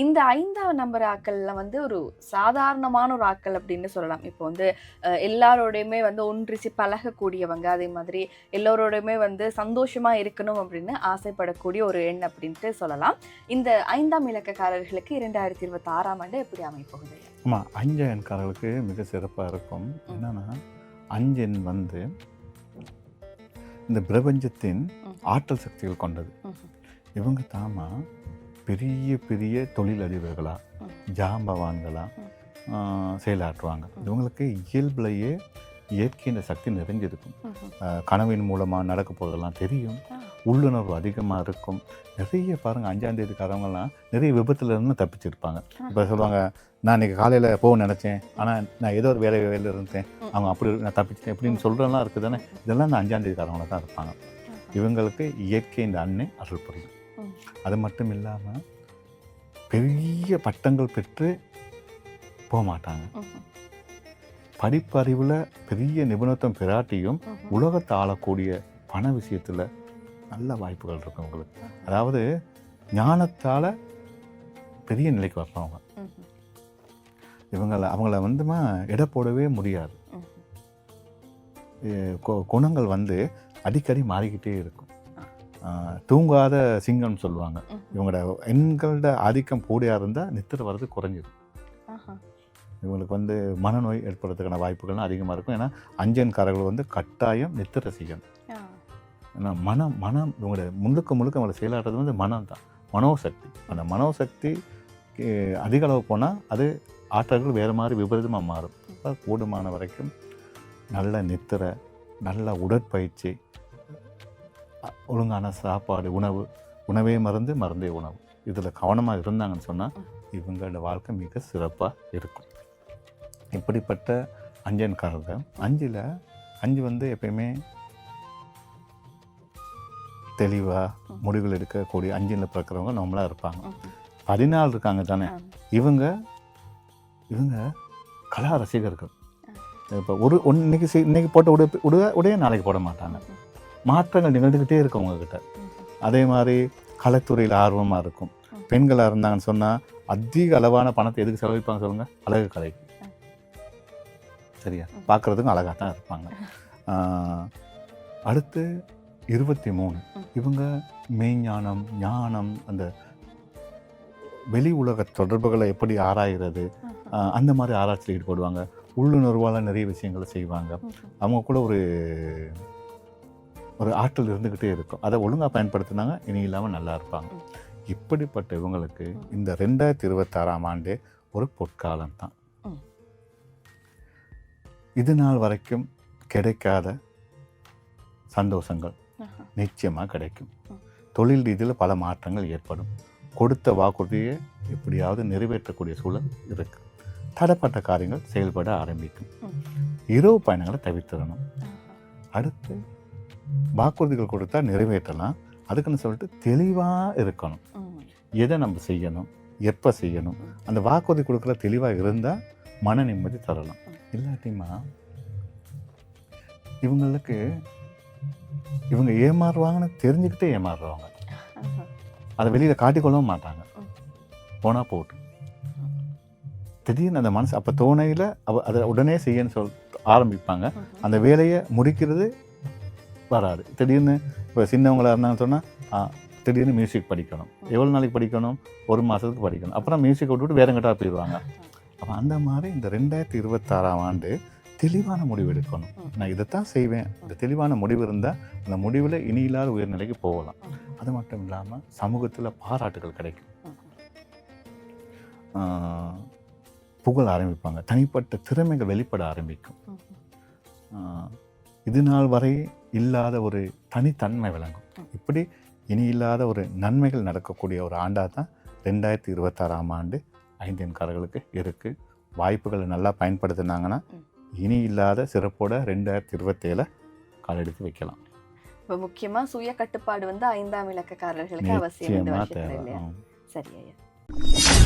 இந்த ஐந்தாம் நம்பர் ஆக்கள்ல வந்து ஒரு சாதாரணமான ஒரு ஆக்கள் அப்படின்னு சொல்லலாம். இப்போ வந்து எல்லாரோடையுமே வந்து ஒன்றிச்சு பழகக்கூடியவங்க அதே மாதிரி எல்லோரோடையுமே வந்து சந்தோஷமா இருக்கணும் அப்படின்னு ஆசைப்படக்கூடிய ஒரு எண் அப்படின்ட்டு சொல்லலாம். இந்த ஐந்தாம் இலக்கக்காரர்களுக்கு இரண்டாயிரத்தி இருபத்தி ஆறாம் ஆண்டு எப்படி அமைப்போகுது ஆமாம் அஞ்சு எண்காரர்களுக்கு மிக சிறப்பாக இருக்கும். என்னன்னா அஞ்செண் வந்து இந்த பிரபஞ்சத்தின். ஆற்றல் சக்திகள் கொண்டது. இவங்க தாமா பெரிய பெரிய தொழிலதிபர்களா ம். ஜாம்பவான்களா ம். ஆ, செயலாற்றுவாங்க. இவங்களுக்கு இயல்புலையே இயற்கையின் சக்தி நிறைஞ்சிருக்கும் கனவின் மூலமாக நடக்க போகிறதெல்லாம் தெரியும். உள்ளுணர்வு அதிகமாக இருக்கும். நிறைய பாருங்கள் அஞ்சாம் தேதிக்காரவங்கலாம் நிறைய விபத்துல இருந்து தப்பிச்சிருப்பாங்க. இப்போ சொல்லுவாங்க நான் இன்னைக்கு காலையில் போக நினச்சேன். ஆனால் நான் ஏதோ ஒரு வேலை வேலையில் இருந்தேன். அவங்க அப்படி நான் தப்பிச்சிட்டேன். இப்படின்னு சொல்கிறதெல்லாம் இருக்குது தானே இதெல்லாம் இந்த அஞ்சாம் தேதிக்காரவங்கள தான் இருப்பாங்க. இவங்களுக்கு இயற்கை இந்த அன்னை அருள் புரியும். அது மட்டும் இல்லாமல் பெரிய பட்டங்கள் பெற்று போக மாட்டாங்க. படிப்பறிவில் பெரிய நிபுணத்துவம் பெறாட்டியும். உலகத்தை ஆளக்கூடிய பண விஷயத்தில் நல்ல வாய்ப்புகள் இருக்கும் உங்களுக்கு அதாவது ஞானத்தால் பெரிய நிலைக்கு வர்றவங்க. இவங்கள அவங்கள வந்துமா எடை போடவே முடியாது குணங்கள் வந்து அடிக்கடி மாறிக்கிட்டே இருக்கும் தூங்காத சிங்கம்னு சொல்லுவாங்க. இவங்களோட எண்களோட ஆதிக்கம் கூடியா இருந்தால் நித்திர வர்றது குறைஞ்சிடும். இவங்களுக்கு வந்து மனநோய் ஏற்படுறதுக்கான வாய்ப்புகள்லாம் அதிகமாக இருக்கும். ஏன்னா அஞ்சன்காரர்கள் வந்து கட்டாயம் நித்திர செய்யணும். ஏன்னா மனம் மனம் இவங்களோட முழுக்க முழுக்க அவங்களை செயலாடுறது வந்து மனம் தான். மனோசக்தி. அந்த மனோசக்தி அதிக அளவு போனால் அது ஆற்றல்கள் வேறு மாதிரி விபரீதமாக மாறும். கூடுமான வரைக்கும் நல்ல நித்திரை நல்ல உடற்பயிற்சி ஒழுங்கான சாப்பாடு உணவு உணவே மருந்து மருந்தே உணவு இதில் கவனமாக இருந்தாங்கன்னு சொன்னால் இவங்களோட வாழ்க்கை மிக சிறப்பாக இருக்கும் இப்படிப்பட்ட அஞ்சன்காரர்கள் அஞ்சில் அஞ்சு வந்து எப்பயுமே தெளிவாக முடிவுகள் எடுக்கக்கூடிய அஞ்சில் பிறக்கிறவங்க நம்மளாக இருப்பாங்க. பதினாலு இருக்காங்க தானே. இவங்க இவங்க கலா ரசிகர்கள் இப்போ ஒரு ஒன் இன்னைக்கு இன்னைக்கு போட்ட உடை உடைய உடைய நாளைக்கு போட மாட்டாங்க. மாற்றங்கள் நிகழ்ந்துக்கிட்டே இருக்கும் ம்ஹும். அதே மாதிரி கலைத்துறையில் ஆர்வமாக இருக்கும். பெண்களாக இருந்தாங்கன்னு சொன்னால் அதிக அளவான பணத்தை எதுக்கு செலவழிப்பாங்க சொல்லுங்கள் அழகு கலைக்கு சரியா. பார்க்குறதுக்கும் அழகாக தான் இருப்பாங்க அடுத்து இருபத்தி மூணு. இவங்க மெய்ஞானம் ஞானம் அந்த வெளி உலக தொடர்புகளை எப்படி. ஆஹ், அந்த மாதிரி ஆராய்ச்சியில் ஈடுபடுவாங்க உள்ளுணர்வால் நிறைய விஷயங்களை செய்வாங்க. அவங்க கூட ஒரு ஒரு ஆற்றல் இருந்துக்கிட்டே இருக்கும் அதை ஒழுங்காக பயன்படுத்தினாங்க இனி இல்லாமல் நல்லா இருப்பாங்க. இப்படிப்பட்ட இவங்களுக்கு. இந்த ரெண்டாயிரத்தி இருபத்தாறாம் ஆண்டு ஒரு பொற்காலம் தான். இது நாள் வரைக்கும் கிடைக்காத சந்தோஷங்கள். நிச்சயமாக கிடைக்கும். தொழில் ரீதியில் பல மாற்றங்கள் ஏற்படும் கொடுத்த வாக்குறுதியை எப்படியாவது நிறைவேற்றக்கூடிய சூழல் இருக்கு தடப்பட்ட காரியங்கள் செயல்பட ஆரம்பிக்கும். இரவு பயணங்களை தவிர்த்திடணும். அடுத்து வாக்குறுதிகள் கொடுத்தா நிறைவேற்றலாம் அதுக்குன்னு சொல்லிட்டு தெளிவாக இருக்கணும். எதை நம்ம செய்யணும் எப்போ செய்யணும் அந்த வாக்குறுதி கொடுக்குற தெளிவாக இருந்தால் மன நிம்மதி தரலாம் இல்லாட்டிமா இவங்களுக்கு இவங்க ஏமாறுவாங்கன்னு தெரிஞ்சுக்கிட்டே ஏமாறுறவங்க. அதை வெளியில் காட்டிக்கொள்ளவும் மாட்டாங்க. போனால் போட்டும் திடீர்னு அந்த மனசு அப்போ தோணையில் அவ அதை உடனே செய்யன்னு சொல் ஆரம்பிப்பாங்க. அந்த வேலையை முடிக்கிறது வராது. திடீர்னு இப்போ சின்னவங்களாக இருந்தாங்கன்னு சொன்னால் திடீர்னு மியூசிக் படிக்கணும். எவ்வளோ நாளைக்கு படிக்கணும்? ஒரு மாதத்துக்கு படிக்கணும். அப்புறம் மியூசிக் விட்டுவிட்டு வேற எங்கிட்ட போயிடுவாங்க. அப்போ அந்த மாதிரி இந்த ரெண்டாயிரத்தி இருபத்தாறாம் ஆண்டு தெளிவான முடிவு எடுக்கணும். நான் இதைத்தான் செய்வேன். இந்த தெளிவான முடிவு இருந்தால் அந்த முடிவில் இனி இல்லாத உயர்நிலைக்கு போகலாம். அது மட்டும் இல்லாமல் சமூகத்தில் பாராட்டுகள் கிடைக்கும். புகழ் புகழ ஆரம்பிப்பாங்க. தனிப்பட்ட திறமைகள் வெளிப்பட ஆரம்பிக்கும். இது நாள் வரை இல்லாத ஒரு தனித்தன்மை விளங்கும். இப்படி இனி இல்லாத ஒரு நன்மைகள் நடக்கக்கூடிய ஒரு ஆண்டாக தான் ரெண்டாயிரத்தி இருபத்தாறாம் ஆண்டு ஐந்தியன்காரர்களுக்கு இருக்குது வாய்ப்புகளை நல்லா பயன்படுத்தினாங்கன்னா. இனி இல்லாத சிறப்போட ரெண்டாயிரத்தி இருபத்தேழை காலெடுத்து வைக்கலாம் இப்ப முக்கியமா சுய கட்டுப்பாடு வந்து ஐந்தாம் இலக்கக்காரர்களுக்கு அவசியம். சரி ஐயா